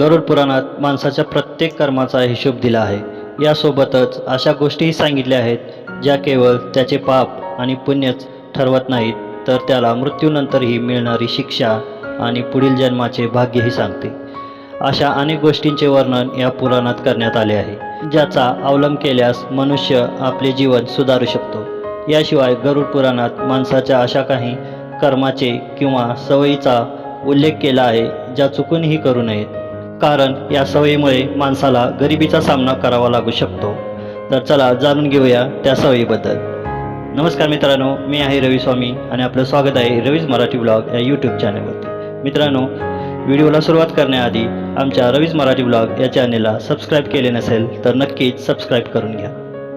गरुड पुराणात माणसाच्या प्रत्येक कर्माचा हिशोब दिला आहे. यासोबतच अशा गोष्टीही सांगितल्या आहेत ज्या केवळ त्याचे पाप आणि पुण्यच ठरवत नाहीत तर त्याला मृत्यूनंतरही मिळणारी शिक्षा आणि पुढील जन्माचे भाग्यही सांगते. अशा अनेक गोष्टींचे वर्णन या पुराणात करण्यात आले आहे ज्याचा अवलंब केल्यास मनुष्य आपले जीवन सुधारू शकतो. याशिवाय गरुड पुराणात माणसाच्या अशा काही कर्माचे किंवा सवयीचा उल्लेख केला आहे ज्या चुकूनही करू नयेत. कारण या सवयीमुळे माणसाला गरिबीचा सामना करावा लागू शकतो. तर चला जाणून घेऊया त्या सवयीबद्दल. नमस्कार मित्रांनो मी आहे रवी स्वामी आणि आपलं स्वागत आहे रवीज मराठी ब्लॉग या यूट्यूब चॅनलवरती मित्रांनो व्हिडिओला सुरुवात करण्याआधी आमच्या रवीज मराठी ब्लॉग या चॅनेलला सबस्क्राईब केले नसेल तर नक्कीच सबस्क्राईब करून घ्या.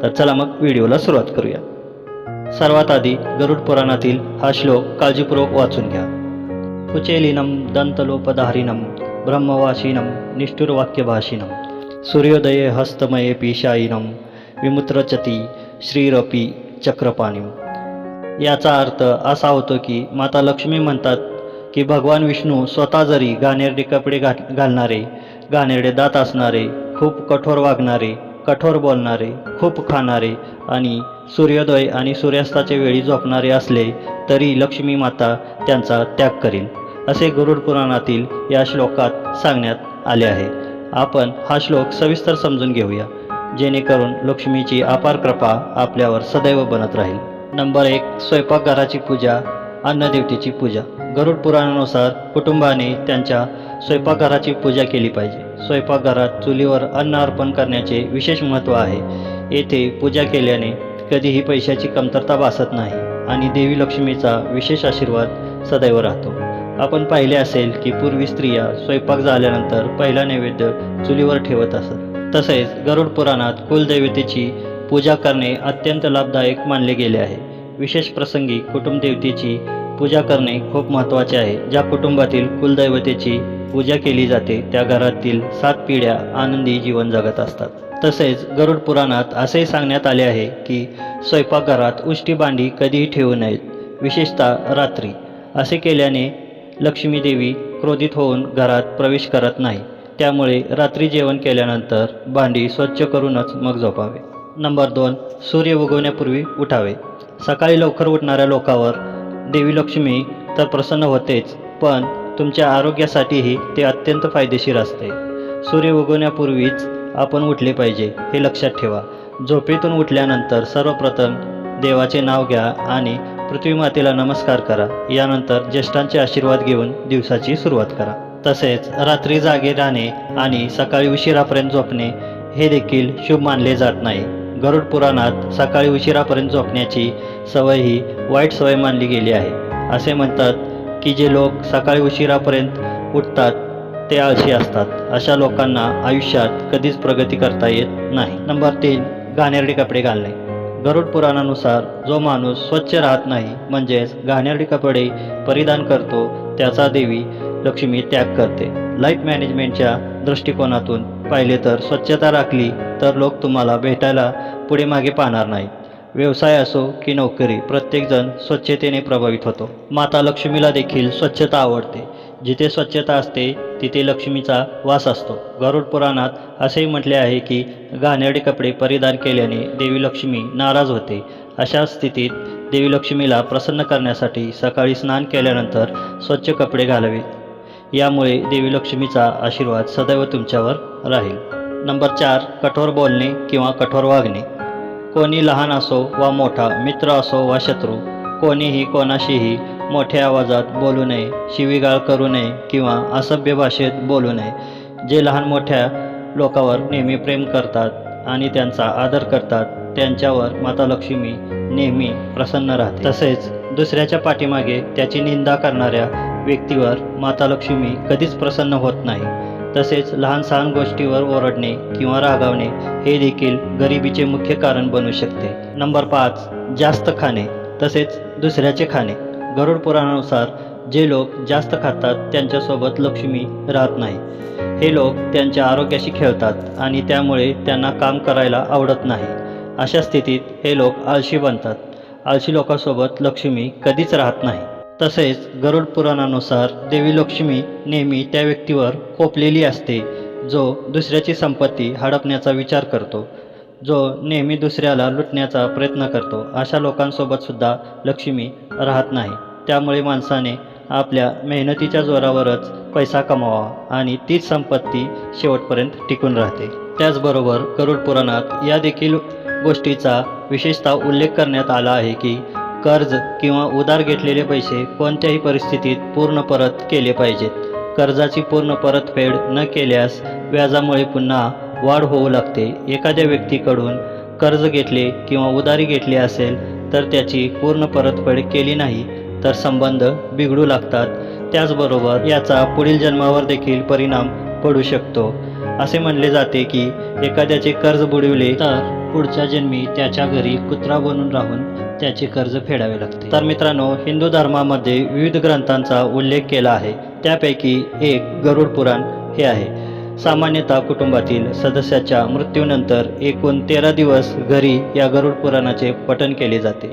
तर चला मग व्हिडिओला सुरुवात करूया. सर्वात आधी गरुड पुराणातील हा श्लोक काळजीपूर्वक वाचून घ्या. कुचेलिनम दंतलोपधारिनम. ब्रह्मवासिनम निष्ठुरवाक्यभाषिणम सूर्योदये हस्तमये पिशायिनं विमुत्रचती श्रीरपी चक्रपाणी याचा अर्थ असा होतो की माता लक्ष्मी म्हणतात की भगवान विष्णू स्वतः जरी घाणेरडे कपडे घात घालणारे घाणेरडे दात असणारे खूप कठोर वागणारे कठोर बोलणारे खूप खाणारे आणि सूर्योदय आणि सूर्यास्ताच्या वेळी झोपणारे असले तरी लक्ष्मी माता त्यांचा त्याग करेल. असे गरुड पुराणातील या श्लोकात सांगण्यात आले आहे. आपण हा श्लोक सविस्तर समजून घेऊया जेणेकरून लक्ष्मीची अपार कृपा आपल्यावर सदैव बनत राहील. नंबर एक स्वयंपाकघराची पूजा अन्नदेवतेची पूजा. गरुड पुराणानुसार कुटुंबाने त्यांच्या स्वयंपाकघराची पूजा केली पाहिजे. स्वयंपाकघरात चुलीवर अन्न अर्पण करण्याचे विशेष महत्त्व आहे. येथे पूजा केल्याने कधीही पैशाची कमतरता भासत नाही आणि देवी लक्ष्मीचा विशेष आशीर्वाद सदैव राहतो. आपण पाहिले असेल की पूर्वी स्त्रिया स्वयंपाक झाल्यानंतर पहिला नैवेद्य चुलीवर ठेवत असत. तसेच गरुड पुराणात कुलदैवतेची पूजा करणे अत्यंत लाभदायक मानले गेले आहे. विशेष प्रसंगी कुटुंबदेवतेची पूजा करणे खूप महत्त्वाचे आहे. ज्या कुटुंबातील कुलदैवतेची पूजा केली जाते त्या घरातील सात पिढ्या आनंदी जीवन जगत असतात. तसेच गरुड पुराणात असेही सांगण्यात आले आहे की स्वयंपाकघरात उष्टी भांडी कधीही ठेवू नयेत विशेषतः रात्री. असे केल्याने लक्ष्मी देवी क्रोधित होऊन घरात प्रवेश करत नाही. त्यामुळे रात्री जेवण केल्यानंतर भांडी स्वच्छ करूनच मग झोपावे. नंबर दोन सूर्य उगवण्यापूर्वी उठावे. सकाळी लवकर उठणाऱ्या लोकावर देवी लक्ष्मी तर प्रसन्न होतेच पण तुमच्या आरोग्यासाठीही ते अत्यंत फायदेशीर असते. सूर्य उगवण्यापूर्वीच आपण उठले पाहिजे हे लक्षात ठेवा. झोपेतून उठल्यानंतर सर्वप्रथम देवाचे नाव घ्या आणि पृथ्वी मातेला नमस्कार करा. यानंतर ज्येष्ठांचे आशीर्वाद घेऊन दिवसाची सुरुवात करा. तसेच रात्री जागे राहणे आणि सकाळी उशिरापर्यंत झोपणे हे देखील शुभ मानले जात नाही. गरुड पुराणात सकाळी उशिरापर्यंत झोपण्याची सवय ही वाईट सवय मानली गेली आहे. असे म्हणतात की जे लोक सकाळी उशिरापर्यंत उठतात ते आळशी असतात. अशा लोकांना आयुष्यात कधीच प्रगती करता येत नाही. नंबर तीन घाणेरडे कपडे घालणे. गरुड पुराणानुसार जो माणूस स्वच्छ राहत नाही म्हणजेच घाणेरडे कपडे परिधान करतो त्याचा देवी लक्ष्मी त्याग करते. लाईफ मॅनेजमेंटच्या दृष्टिकोनातून पाहिले तर स्वच्छता राखली तर लोक तुम्हाला भेटायला पुढे मागे पाहणार नाहीत. व्यवसाय असो की नोकरी प्रत्येकजण स्वच्छतेने प्रभावित होतो. माता लक्ष्मीला देखील स्वच्छता आवडते. जिथे स्वच्छता असते तिथे लक्ष्मीचा वास असतो. गरुड पुराणात असेही म्हटले आहे की घाणेरडे कपडे परिधान केल्याने देवी लक्ष्मी नाराज होते. अशा स्थितीत देवी लक्ष्मीला प्रसन्न करण्यासाठी सकाळी स्नान केल्यानंतर स्वच्छ कपडे घालावेत यामुळे देवी लक्ष्मीचा आशीर्वाद सदैव तुमच्यावर राहील. नंबर चार कठोर बोलणे किंवा कठोर वागणे. कोणी लहान असो वा मोठा मित्र असो वा शत्रू कोणीही कोणाशीही मोठ्या आवाजात बोलू नये शिवीगाळ करू नये किंवा असभ्य भाषेत बोलू नये. जे लहान मोठ्या लोकांवर नेहमी प्रेम करतात आणि त्यांचा आदर करतात त्यांच्यावर माता लक्ष्मी नेहमी प्रसन्न राहते. तसेच दुसऱ्याच्या पाठीमागे त्याची निंदा करणाऱ्या व्यक्तीवर माता लक्ष्मी कधीच प्रसन्न होत नाही. तसेच लहान सहान गोष्टीवर ओरडणे किंवा रागावणे हे देखील गरिबीचे मुख्य कारण बनू शकते. नंबर पाच जास्त खाणे. तसेच दुसऱ्याचे खाणे. गरुड पुराणानुसार जे लोक जास्त खातात त्यांच्यासोबत लक्ष्मी राहत नाही. हे लोक त्यांच्या आरोग्याशी खेळतात आणि त्यामुळे त्यांना काम करायला आवडत नाही. अशा स्थितीत हे लोक आळशी बनतात. आळशी लोकांसोबत लक्ष्मी कधीच राहत नाही. तसेच गरुड पुराणानुसार देवी लक्ष्मी नेहमी त्या व्यक्तीवर कोपलेली असते जो दुसऱ्याची संपत्ती हडपण्याचा विचार करतो. जो नेहमी दुसऱ्याला लुटण्याचा प्रयत्न करतो अशा लोकांसोबत सुद्धा लक्ष्मी राहत नाही. त्यामुळे माणसाने आपल्या मेहनतीच्या जोरावरच पैसा कमावा आणि तीच संपत्ती शेवटपर्यंत टिकून राहते. त्याचबरोबर गरुड पुराणात या देखील गोष्टीचा विशेषतः उल्लेख करण्यात आला आहे की कर्ज किंवा उधार घेतलेले पैसे कोणत्याही परिस्थितीत पूर्ण परत केले पाहिजेत. कर्जाची पूर्ण परतफेड न केल्यास व्याजामुळे पुन्हा वाढ होऊ लागते. एखाद्या व्यक्तीकडून कर्ज घेतले किंवा उधारी घेतली असेल तर त्याची पूर्ण परतफेड केली नाही तर संबंध बिघडू लागतात. त्याचबरोबर याचा पुढील जन्मावर देखील परिणाम पडू शकतो. असे म्हणले जाते की एखाद्याचे कर्ज बुडविले तर पुढच्या जन्मी त्याच्या घरी कुत्रा बनून राहून त्याचे कर्ज फेडावे लागते. तर मित्रांनो हिंदू धर्मामध्ये विविध ग्रंथांचा उल्लेख केला आहे. त्यापैकी एक गरुड पुराण हे आहे. सामान्यतः कुटुंबातील सदस्याच्या मृत्यूनंतर एकूण तेरा दिवस घरी या गरुड पुराणाचे पठण केले जाते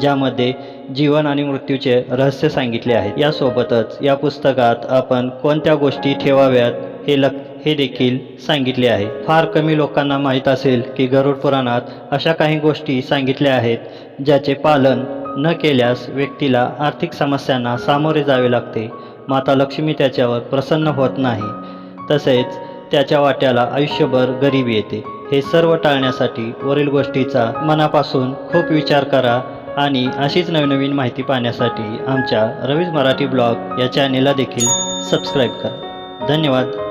ज्यामध्ये जीवन आणि मृत्यूचे रहस्य सांगितले आहे यासोबतच या पुस्तकात आपण कोणत्या गोष्टी ठेवाव्यात हे लक हे देखील सांगितले आहे. फार कमी लोकांना माहीत असेल की गरुड पुराणात अशा काही गोष्टी सांगितल्या आहेत ज्याचे पालन न केल्यास व्यक्तीला आर्थिक समस्यांना सामोरे जावे लागते. माता लक्ष्मी त्याच्यावर प्रसन्न होत नाही. तसेच त्याच्या वाट्याला आयुष्यभर गरिबी येते. हे सर्व टाळण्यासाठी वरील गोष्टीचा मनापासून खूप विचार करा आणि अशीच नवनवीन माहिती पाहण्यासाठी आमच्या रवीज मराठी ब्लॉग या चॅनेलला देखील सबस्क्राईब करा. धन्यवाद.